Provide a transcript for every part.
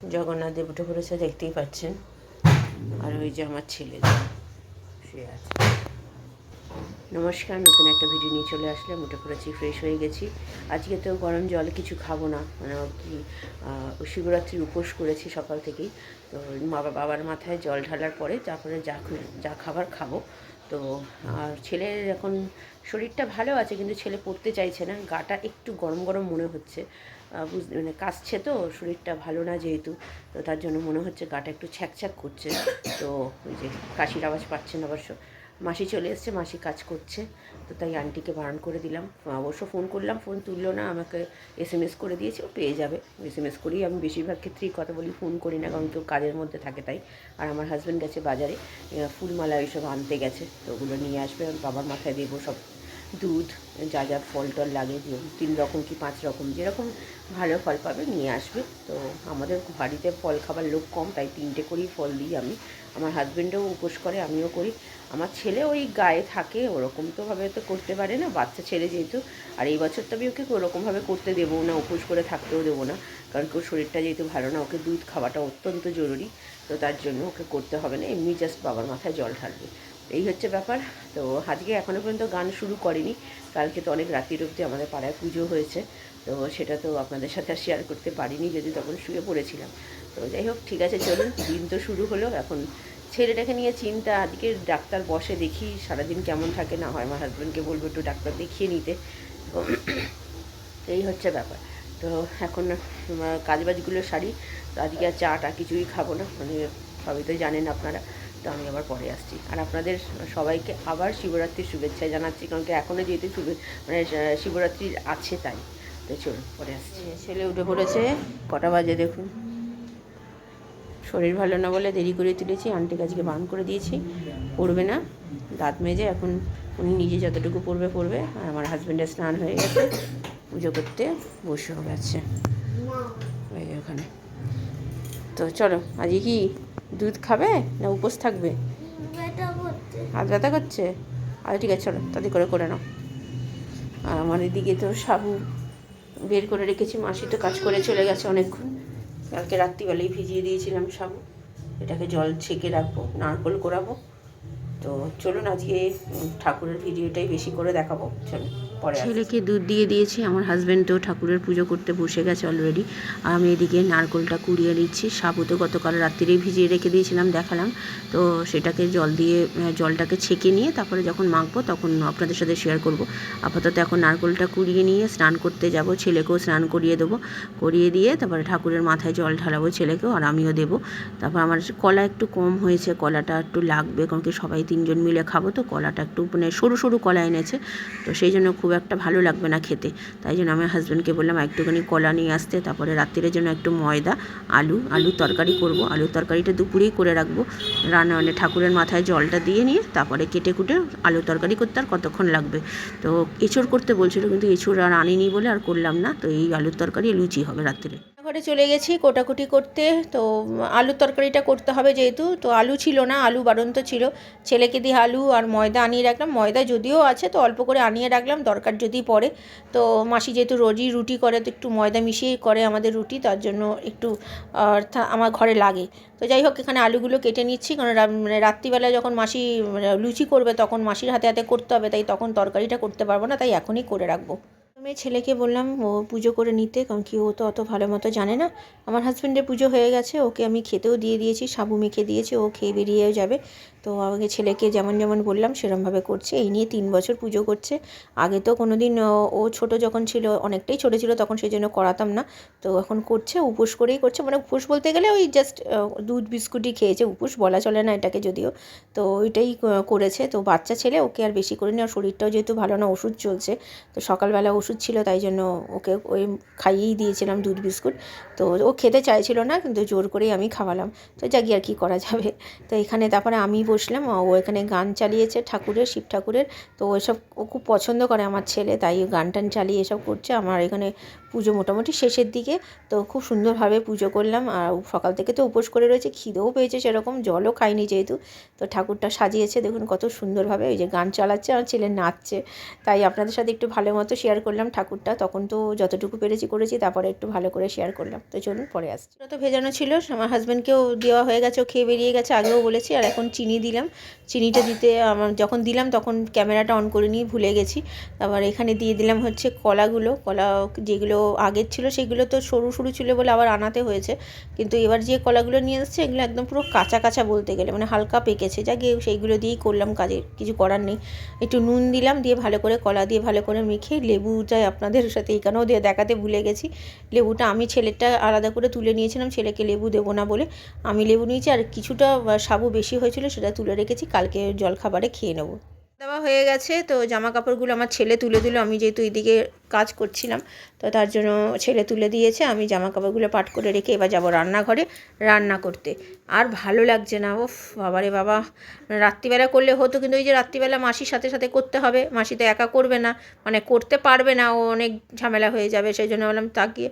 জগন্নাথ দেব উঠে পড়েছে, দেখতেই পাচ্ছেন। আর ওই যে আমার ছেলে আছে। নমস্কার, নতুন একটা ভিডিও নিয়ে চলে আসলাম, উঠে পড়েছি ফ্রেশ হয়ে গেছি। আজকে তো গরম জল কিছু খাব না মানে কি শিবরাত্রির উপোস করেছি সকাল থেকেই। তো মা বাবার মাথায় জল ঢালার পরে তারপরে যা যা খাবার খাব। তো আর ছেলের এখন শরীরটা ভালো আছে, কিন্তু ছেলে পড়তে চাইছে না, গাটা একটু গরম গরম মনে হচ্ছে। আহ, বুঝ মানে কাশছে তো শরীরটা ভালো না যেহেতু তো তার জন্য মনে হচ্ছে গাটা একটু ছ্যাকছ্যাক করছে। তো ওই যে কাশির আওয়াজ পাচ্ছেন অবশ্য। মাসি চলে এসছে মাসি কাজ করছে তো তাই আন্টিকে বারণ করে দিলাম। অবশ্য ফোন করলাম ফোন তুললো না আমাকে এস এম এস করে দিয়েছে ও পেয়ে যাবে। এস এম এস করেই আমি বেশিরভাগ ক্ষেত্রেই কথা বলি ফোন করি না কারণ কেউ কাজের মধ্যে থাকে তাই। আর আমার হাজব্যান্ড গেছে বাজারে ফুলমালা এইসব আনতে গেছে তো ওগুলো নিয়ে আসবে আমি বাবার মাথায় দেবো সব। দুধ, যা যা ফল টল লাগে তিন রকম কি পাঁচ রকম, যেরকম ভালো ফল পাবে নিয়ে আসবে। তো আমাদের বাড়িতে ফল খাবার লোক কম, তাই তিনটে করেই ফল দিই আমি। আমার হাজব্যান্ডও উপোস করে, আমিও করি। আমার ছেলে ওই গায়ে থাকে, ওরকম তো ভাবে তো করতে পারে না, বাচ্চা ছেলে যেহেতু। আর এই বছর তো আমি ওকে ওরকমভাবে করতে দেবো না, উপোস করে থাকতেও দেবো না। কারণ ওর শরীরটা যেহেতু ভালো না, ওকে দুধ খাওয়াটা অত্যন্ত জরুরি। তো তার জন্য ওকে করতে হবে না, এমনি জাস্ট বাবার মাথায় জল ঢালবে। এই হচ্ছে ব্যাপার। তো আজকে এখনও পর্যন্ত গান শুরু করেনি। কালকে তো অনেক রাত্রির অবধি আমাদের পাড়ায় পুজো হয়েছে। তো সেটা তো আপনাদের সাথে আর শেয়ার করতে পারিনি যদি তখন শুয়ে পড়েছিলাম। তো যাই হোক, ঠিক আছে, চলুন, দিন তো শুরু হলো। এখন ছেলেটাকে নিয়ে চিন্তা, আজকে ডাক্তার বসে দেখি সারাদিন কেমন থাকে, না হয় আমার হাজব্যান্ডকে বলব একটু ডাক্তার দেখিয়ে নিতে। তো এই হচ্ছে ব্যাপার। তো এখন কাজবাজগুলো সারি। তো আজকে আর চাটা কিছুই খাব না। মানে সবই তো জানেন আপনারা। তো আমি আবার পরে আসছি। আর আপনাদের সবাইকে আবার শিবরাত্রির শুভেচ্ছা জানাচ্ছি, কারণ কি এখনও যেহেতু শুভে মানে শিবরাত্রির আছে তাই। তো চলুন, পরে আসছি। ছেলে উঠে পড়েছে। কটা বাজে দেখুন। শরীর ভালো না বলে দেরি করে তুলেছি। আন্টিকে আজকে বান করে দিয়েছি। পড়বে না। দাঁত মেজে এখন উনি নিজে যতটুকু পড়বে পড়বে। আর আমার হাজব্যান্ডের স্নান হয়ে গেছে। পুজো করতে বসেও গেছে ওখানে। তো চলো, আজকে কি দুধ খাবে না উপোস থাকবে? হাত ব্যথা করছে? আচ্ছা ঠিক আছে চলো তাদের করে করে নাও। আর আমার এদিকে তো সাবু বের করে রেখেছি মাসি তো কাজ করে চলে গেছে অনেকক্ষণ। কালকে রাত্রিবেলায় ভিজিয়ে দিয়েছিলাম সাবু এটাকে জল ছেঁকে রাখব নারকোল করাবো। তো চলুন আজকে ঠাকুরের ভিডিওটাই বেশি করে দেখাবো চলুন ছেলেকে দুধ দিয়ে দিয়েছি, আমার হাজব্যান্ড তো ঠাকুরের পুজো করতে বসে গেছে অলরেডি আর আমি এদিকে নারকোলটা কুড়িয়ে নিচ্ছি সাবু তো গতকাল রাত্রিরেই ভিজিয়ে রেখে দিয়েছিলাম, দেখালাম। তো সেটাকে জল দিয়ে জলটাকে ছেঁকে নিয়ে তারপরে যখন মাখবো তখন আপনাদের সাথে শেয়ার করব। আপাতত এখন নারকোলটা কুড়িয়ে নিয়ে স্নান করতে যাব, ছেলেকেও স্নান করিয়ে দেবো। করিয়ে দিয়ে তারপরে ঠাকুরের মাথায় জল ঢালাবো ছেলেকেও আর আমিও দেবো। তারপর আমার কলা একটু কম হয়েছে, কলাটা একটু লাগবে, কারণ কি সবাই তিনজন মিলে খাব, তো কলাটা একটু মানে সরু সরু কলা এনেছে। তো সেই জন্য খুব একটা ভালো লাগবে না খেতে। তাই জন্য আমি হাজব্যান্ডকে বললাম একটুখানি কলা নিয়ে আসতে। তারপরে রাত্রিরের জন্য একটু ময়দা, আলু আলু তরকারি করব। আলু তরকারিটা দুপুরেই করে রাখব। রান্না মানে ঠাকুরের মাথায় জলটা দিয়ে নিয়ে তারপরে কেটে কুটে আলু তরকারি করতে আর কতক্ষণ লাগবে। তো এঁচড় করতে বলছিল, কিন্তু এঁচড় আর আনিনি বলে আর করলাম না। তো এই আলুর তরকারি লুচি হবে রাত্রে। ঘরে চলে গেছি কোটাকুটি করতে। তো আলুর তরকারিটা করতে হবে যেহেতু। তো আলু ছিল না, আলু বাড়ন্ত ছিল। ছেলেকে দিয়ে আলু আর ময়দা আনিয়ে রাখলাম। ময়দা যদিও আছে, তো অল্প করে আনিয়ে রাখলাম, দরকার যদি পড়ে। তো মাসি যেহেতু রোজই রুটি করে, তো একটু ময়দা মিশিয়েই করে আমাদের রুটি, তার জন্য একটু, আর থা- আমার ঘরে লাগে। তো যাই হোক, এখানে আলুগুলো কেটে নিচ্ছি। কারণ মানে রাত্রিবেলা যখন মাসি মানে লুচি করবে, তখন মাসির হাতে হাতে করতে হবে, তাই তখন তরকারিটা করতে পারব না, তাই এখনই করে রাখব। আমি ছেলেকে বললাম, ও পুজো করে নিতে, কারণ কি ও তো অত ভালো মতো জানে না। আমার হাজব্যান্ডের পুজো হয়ে গেছে, ওকে আমি খেতেও দিয়ে দিয়েছি, সাবু মেখে দিয়েছি, ও খেয়ে বেরিয়েও যাবে। তো আমাকে ছেলেকে যেমন যেমন বললাম, সেরমভাবে করছে। এই নিয়ে তিন বছর পুজো করছে। আগে তো কোনো দিন ও ছোট যখন ছিল, অনেকটাই ছোট ছিল, তখন সেই জন্য করাতাম না। তো এখন করছে, উপোস করেই করছে। মানে উপোস বলতে গেলে ওই জাস্ট দুধ, বিস্কুটই খেয়েছে। উপোস বলা চলে না এটাকে যদিও। তো ওইটাই করেছে। তো বাচ্চা ছেলে, ওকে আর বেশি করে নি আর শরীরটাও যেহেতু ভালো না, ওষুধ চলছে। তো সকালবেলা ওষুধ ছিল, তাই জন্য ওকে ওই খাইয়েই দিয়েছিলাম দুধ বিস্কুট। তো ও খেতে চাইছিল না, কিন্তু জোর করেই আমি খাওয়ালাম। তো যাকি আর কি করা যাবে। তো এখানে তারপরে আমি বসলাম, ও এখানে গান চালিয়েছে ঠাকুরের, শিব ঠাকুরের। তো ওইসব ও খুব পছন্দ করে আমার ছেলে, তাই গান টান চালিয়ে এসব করছে। আমার এখানে পুজো মোটামুটি শেষের দিকে। তো খুব সুন্দরভাবে পুজো করলাম। আর সকাল থেকে তো উপোস করে রয়েছে, খিদেও পেয়েছে সেরকম, জলও খাইনি যেহেতু। তো ঠাকুরটা সাজিয়েছে, দেখুন কত সুন্দরভাবে, ওই যে গান চালাচ্ছে আর ছেলে নাচছে। তাই আপনাদের সাথে একটু ভালো মতো শেয়ার করলাম ঠাকুরটা। তখন তো যতটুকু পেরেছি করেছি, তারপরে একটু ভালো করে শেয়ার করলাম। তো চলুন পরে আসছি। তো ভেজানো ছিল, আমার হাজব্যান্ডকেও দেওয়া হয়ে গেছে, ও খেয়ে বেরিয়ে গেছে, আগেও বলেছি, আর এখন চিনি দিলাম। চিনিটা দিতে আমার, যখন দিলাম তখন ক্যামেরাটা অন করে নিয়ে ভুলে গেছি। আবার এখানে দিয়ে দিলাম হচ্ছে কলাগুলো, কলা যেগুলো আগের ছিল, সেগুলো তো সরু সরু ছিল বলে আবার আনাতে হয়েছে। কিন্তু এবার যে কলাগুলো নিয়ে এসছে, এগুলো একদম পুরো কাঁচা কাঁচা বলতে গেলে মানে হালকা পেকেছে। যা গিয়ে সেইগুলো দিয়েই করলাম কাজে, কিছু করার নেই। একটু নুন দিলাম, দিয়ে ভালো করে কলা দিয়ে ভালো করে মেখে লেবুটা আপনাদের সাথে এখানেও দিয়ে দেখাতে ভুলে গেছি। লেবুটা আমি ছেলেটা আলাদা করে তুলে নিয়েছিলাম, ছেলেকে লেবু দেবো না বলে। আমি লেবু নিয়েছি, আর কিছুটা সাবু বেশি হয়েছিল, সেটা তুলে রেখেছি, কালকে জলখাবারে খেয়ে নেব। দেওয়া হয়ে গেছে। তো জামা কাপড়গুলো আমার ছেলে তুলে দিল। আমি যেহেতু এইদিকে কাজ করছিলাম, তো তার জন্য ছেলে তুলে দিয়েছে। আমি জামা কাপড়গুলো পাট করে রেখে এবার যাব রান্নাঘরে রান্না করতে। আর ভালো লাগছে না ও বাবারে বাবা। রাত্রিবেলা করলে হতো, কিন্তু ওই যে রাত্রিবেলা মাসির সাথে সাথে করতে হবে, মাসি তো একা করবে না মানে করতে পারবে না, ও অনেক ঝামেলা হয়ে যাবে, সেই জন্য বললাম তাকে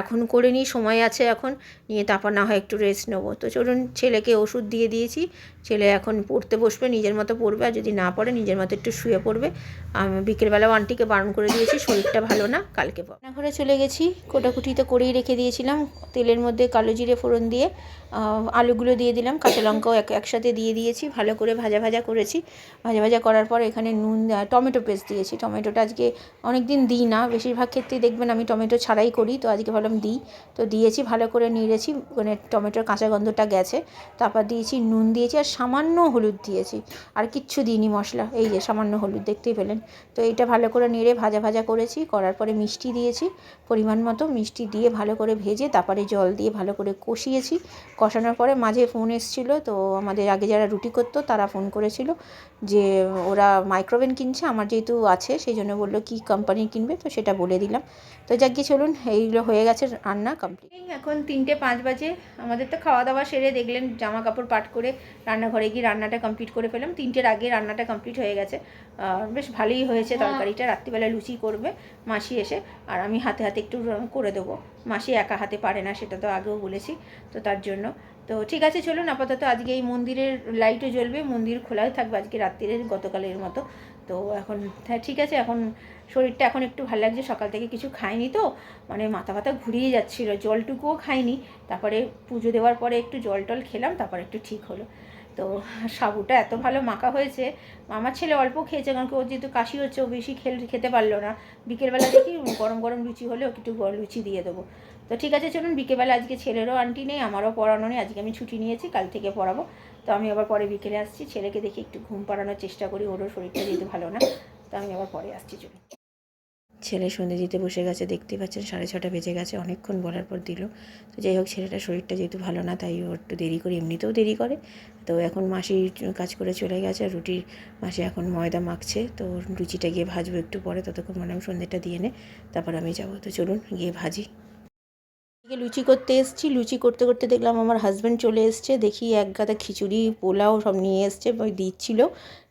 এখন করে নিই, সময় আছে এখন, নিয়ে তারপর না হয় একটু রেস্ট নেব। তো চলুন ছেলেকে ওষুধ দিয়ে দিয়েছি, ছেলে এখন পড়তে বসবে, নিজের মতো পড়বে, আর যদি না পড়ে, নিজের মতো একটু শুয়ে পড়বে। আমি বিকেলবেলাও আন্টিকে বারণ করে দিয়েছি, শরীরটা ভালো না, কালকে রান্নাঘরে চলে গেছি, কোটাকুটি তো করেই রেখে দিয়েছিলাম, তেলের মধ্যে কালো জিরে ফোড়ন দিয়ে আলুগুলো দিয়ে দিলাম, কাঁচা লঙ্কাও এক, একসাথে দিয়ে দিয়েছি, ভালো করে ভাজা ভাজা করেছি। ভাজা ভাজা করার পর এখানে নুন টমেটো পেস্ট দিয়েছি। টমেটোটা আজকে অনেক দিন দিই না, বেশিরভাগ ক্ষেত্রেই দেখবেন আমি টমেটো ছাড়াই করি, তো আজকে ভাবলাম দিই। তো দিয়েছি, ভালো করে নিয়েছি মানে টমেটোর কাঁচা গন্ধটা গেছে। তারপর দিয়েছি নুন দিয়েছি আর সামান্য হলুদ দিয়েছি। আর কিচ্ছু দিইনি মশলা, এই যে সামান্য হলুদ, দেখতেই পেলেন। তো এইটা ভালো করে নেড়ে ভাজা ভাজা করেছি, করার পরে মিষ্টি দিয়েছি। পরিমাণ মতো মিষ্টি দিয়ে ভালো করে ভেজে তারপরে জল দিয়ে ভালো করে কষিয়েছি। কষানোর পরে মাঝে ফোন এসেছিল, তো আমাদের আগে যারা রুটি করতো তারা ফোন করেছিল যে, ওরা মাইক্রোওভেন কিনছে, আমার যেহেতু আছে, সেই জন্য বলল কী কোম্পানির কিনবে, তো সেটা বলে দিলাম। তো যাক গিয়ে চলুন, এইগুলো হয়ে গেছে রান্না কমপ্লিট এখন তিনটে পাঁচ বাজে আমাদের তো খাওয়া দাওয়া সেরে দেখলেন জামা কাপড় পাট করে রান্নাঘরে গিয়ে রান্নাটা কমপ্লিট করে ফেলাম তিনটের আগে রান্নাটা কমপ্লিট হয়ে গেছে। বেশ ভালোই হয়েছে তরকারিটা। রাত্রিবেলা লুচি করবে মাসি এসে আর আমি হাতে হাতে একটু করে দেবো। মাসি একা হাতে পারে না সেটা তো আগেও বলেছি তো তার জন্য। তো ঠিক আছে চলুন আপাতত আজকে এই মন্দিরের লাইটও জ্বলবে মন্দির খোলাই থাকবে আজকে রাত্রিরের গতকালের মতো। তো এখন হ্যাঁ ঠিক আছে, এখন শরীরটা এখন একটু ভালো লাগছে, সকাল থেকে কিছু খাইনি তো মানে মাথা ব্যথা ঘুরিয়ে যাচ্ছিল, জলটুকুও খাইনি, তারপরে পুজো দেওয়ার পরে একটু জল টল খেলাম, তারপর একটু ঠিক হলো। তো সাবুটা এত ভালো মাখা হয়েছে, আমার ছেলে অল্প খেয়েছে, কারণ ওর যেহেতু কাশি হচ্ছে, ও বেশি খেল, খেতে পারল না। বিকেলবেলা দেখি গরম গরম লুচি হলে ওকে একটু লুচি দিয়ে দেবো। তো ঠিক আছে, চলুন, বিকেলবেলা আজকে ছেলেরও আন্টি নেই, আমারও পড়ানো নেই, আজকে আমি ছুটি নিয়েছি, কাল থেকে পড়াবো। তো আমি আবার পরে বিকেলে আসছি। ছেলেকে দেখি একটু ঘুম পাড়ানোর চেষ্টা করি ওরও শরীরটা যেহেতু ভালো না, তো আমি আবার পরে আসছি চলুন ছেলে সন্ধে দিতে বসে গেছে, দেখতেই পাচ্ছেন সাড়ে ছটা বেজে গেছে, অনেকক্ষণ বলার পর দিল। তো যাই হোক, ছেলেটার শরীরটা যেহেতু ভালো না, তাই ও একটু দেরি করে এমনিতেও দেরি করে। তো এখন মাসি কাজ করে চলে গেছে, আর রুটির মাসি এখন ময়দা মাখছে, তো রুচিটা গিয়ে ভাজবো একটু পরে, ততক্ষণ মনে আমি সন্ধ্যেটা দিয়ে নে, তারপর আমি যাব। তো চলুন গিয়ে ভাজি। লুচি করতে এসেছি। লুচি করতে করতে দেখলাম আমার হাজব্যান্ড চলে এসছে। দেখি এক গাদা খিচুড়ি, পোলাও সব নিয়ে এসছে, ওই দিচ্ছিল,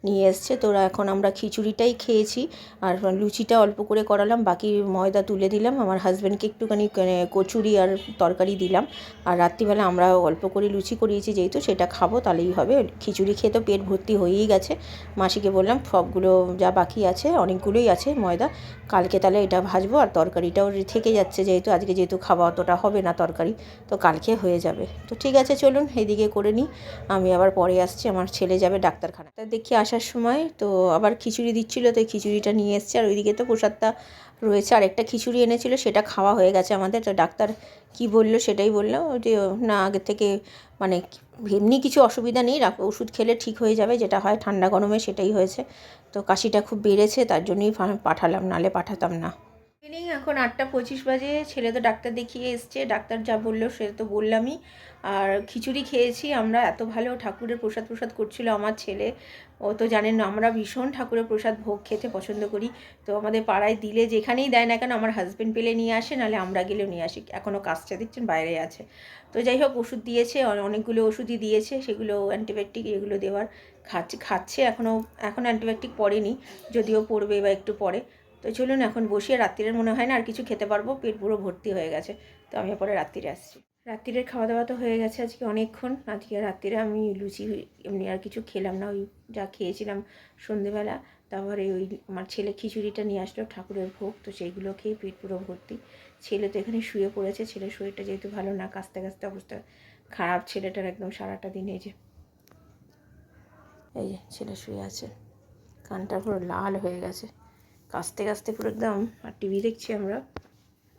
নিয়ে এসছে। তো এখন আমরা খিচুড়িটাই খেয়েছি। আর লুচিটা অল্প করে করালাম, বাকি ময়দা তুলে দিলাম। আমার হাজব্যান্ডকে একটুখানি মানে কচুরি আর তরকারি দিলাম। আর রাত্রিবেলা আমরা অল্প করে লুচি করিয়েছি, যেহেতু সেটা খাব, তাহলেই হবে। খিচুড়ি খেয়ে তো পেট ভর্তি হয়েই গেছে। মাসিকে বললাম, সবগুলো যা বাকি আছে, অনেকগুলোই আছে ময়দা, কালকে তাহলে এটা ভাজবো। আর তরকারিটাও থেকে যাচ্ছে, যেহেতু আজকে যেহেতু খাওয়া অতটা হবে না তরকারি, তো কালকে হয়ে যাবে। তো ঠিক আছে, চলুন এদিকে করে নিই। আমি আবার পরে আসছি, আমার ছেলে যাবে ডাক্তারখানা তা দেখি আসার সময়, তো আবার খিচুড়ি দিচ্ছিল, তো খিচুড়িটা নিয়ে এসছে। আর ওইদিকে তো প্রসাদটা রয়েছে, আর একটা খিচুড়ি এনেছিল, সেটা খাওয়া হয়ে গেছে আমাদের। তো ডাক্তার কি বলল সেটাই বলল, যে না, আগে থেকে মানে এমনি কিছু অসুবিধা নেই ওষুধ খেলে ঠিক হয়ে যাবে, যেটা হয় ঠান্ডা গরমে সেটাই হয়েছে। তো কাশিটা খুব বেড়েছে, তার জন্যই পাঠালাম, নালে পাঠাতাম না। ইভিনিং এখন আটটা পঁচিশ বাজে। ছেলে তো ডাক্তার দেখিয়ে এসছে, ডাক্তার যা বলল সে তো বললামই। আর খিচুড়ি খেয়েছি, আমরা এত ভালো ঠাকুরের প্রসাদ প্রসাদ করছিল আমার ছেলে। ও তো জানেন না, আমরা ভীষণ ঠাকুরের প্রসাদ ভোগ খেতে পছন্দ করি। তো আমাদের পাড়ায় দিলে যেখানেই দেয় না কেন, আমার হাজব্যান্ড পেলে নিয়ে আসে, নাহলে আমরা গেলেও নিয়ে আসি। এখনও কাজটা দিচ্ছেন বাইরে আছে। তো যাই হোক, ওষুধ দিয়েছে অনেকগুলো ওষুধই দিয়েছে, সেগুলো অ্যান্টিবায়োটিক এগুলো দেওয়ার খাচ্ছে খাচ্ছে এখনও এখনও অ্যান্টিবায়োটিক পড়েনি, যদিও পড়বে বা একটু পরে। তো চলুন এখন বসিয়ে রাত্রিরের মনে হয় না আর কিছু খেতে পারব, পেট পুরো ভর্তি হয়ে গেছে। তো আমি পরে রাত্রিরে আসছি। রাত্রিরের খাওয়া দাওয়া তো হয়ে গেছে আজকে অনেকক্ষণ। আজকে রাত্রিরে আমি লুচি এমনি আর কিছু খেলাম না, ওই যা খেয়েছিলাম সন্ধেবেলা। তারপরে ওই আমার ছেলে খিচুড়িটা নিয়ে আসলো, ঠাকুরের ভোগ, তো সেইগুলো খেয়ে পেট পুরো ভর্তি। ছেলে তো এখানে শুয়ে পড়েছে, ছেলের শরীরটা যেহেতু ভালো না কাঁচতে কাঁচতে অবস্থা খারাপ। ছেলেটার একদম সারাটা দিন এই যে এই যে ছেলে শুয়ে আছে। কানটা পুরো লাল হয়ে গেছে। কাঁচতে কাঁচতে পুরো একদম আর টিভি দেখছি আমরা।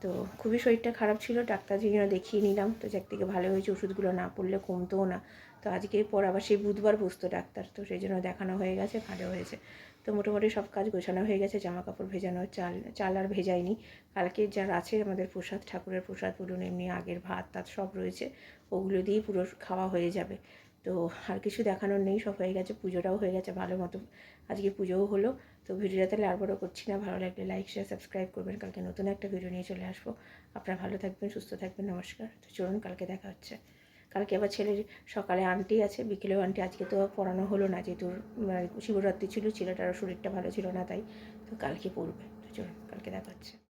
তো খুবই শরীরটা খারাপ ছিল ডাক্তার জন্য দেখিয়ে নিলাম। তো থেকে ভালো হয়েছে ওষুধগুলো না পড়লে কমতোও না। তো আজকে পর আবার সেই বুধবার বসতো ডাক্তার, তো সেই জন্য দেখানো হয়ে গেছে ভালো হয়েছে। তো মোটামুটি সব কাজ গোছানো হয়ে গেছে জামা কাপড় ভেজানো, চাল চাল আর ভেজাইনি কালকে যার আছে আমাদের প্রসাদ, ঠাকুরের প্রসাদ বলুন, এমনি আগের ভাত তাত সব রয়েছে, ওগুলো দিয়েই পুরো খাওয়া হয়ে যাবে। তো আর কিছু দেখানোর নেই, সব হয়ে গেছে, পুজোটাও হয়ে গেছে ভালো মতো। আজকে পুজোও হলো তো ভিডিওটা তাহলে আর বড় করছি না। ভালো লাগলে লাইক শেয়ার সাবস্ক্রাইব করবেন। কালকে নতুন একটা ভিডিও নিয়ে চলে আসব। আপনারা ভালো থাকবেন, সুস্থ থাকবেন। নমস্কার। তো চলুন, কালকে দেখা হচ্ছে। কালকে আবার ছেলের সকালে আন্টি আছে। বিকেলেও আন্টি আজকে তো পড়ানো হলো না যেহেতু মানে শিবরাত্রি ছিল, ছেলেটারও শরীরটা ভালো ছিল না তাই। তো কালকে পড়বে। তো চলুন, কালকে দেখা হচ্ছে।